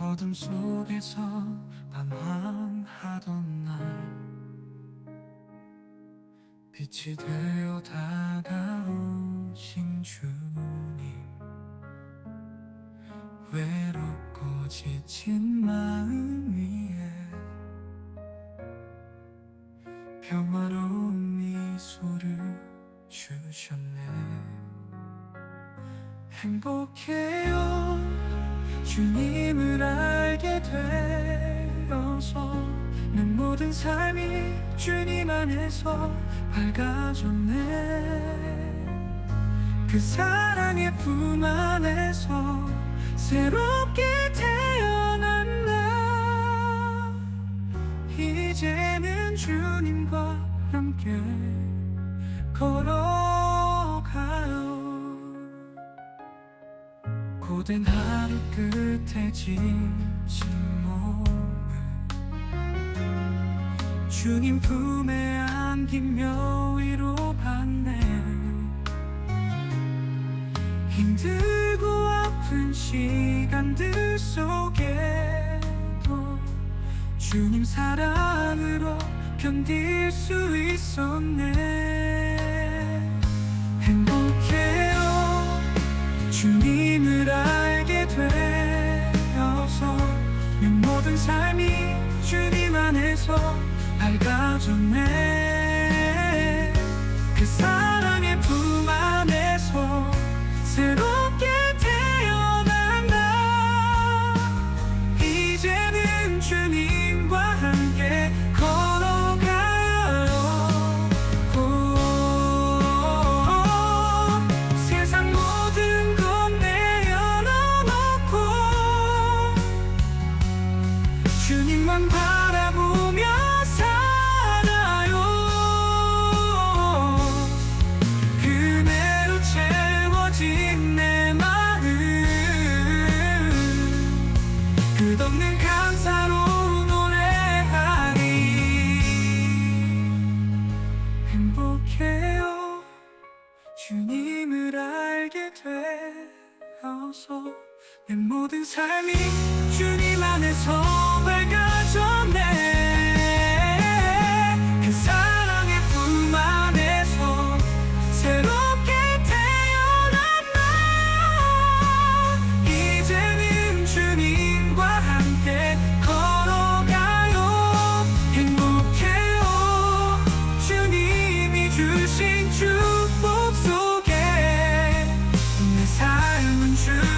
어둠 속에서 방황하던 날 빛이 되어 다가오신 주님 외롭고 지친 마음 위에 평화로운 미소를 주셨네. 행복해요 주님을 알게 되어서 내 모든 삶이 주님 안에서 밝아졌네. 그 사랑의 품 안에서 새롭게 태어난 나 이제는 주님과 함께 걸어가요 고된 하루 끝에 지친 몸을 주님 품에 안기며 위로 받네. 힘들고 아픈 시간들 속에도 주님 사랑으로 견딜 수 있었네 안에서 밝아졌네. 그 사랑의 품 안에서 새롭게 태어난 나 이제는 주님과 함께 걸어가요. 오, 세상 모든 것 내려놓고 주님만 바 끝없는 감사로 노래하리 행복해요. 주님을 알게 되어서 내 모든 삶이 주님 안에서 밝아졌네 삶은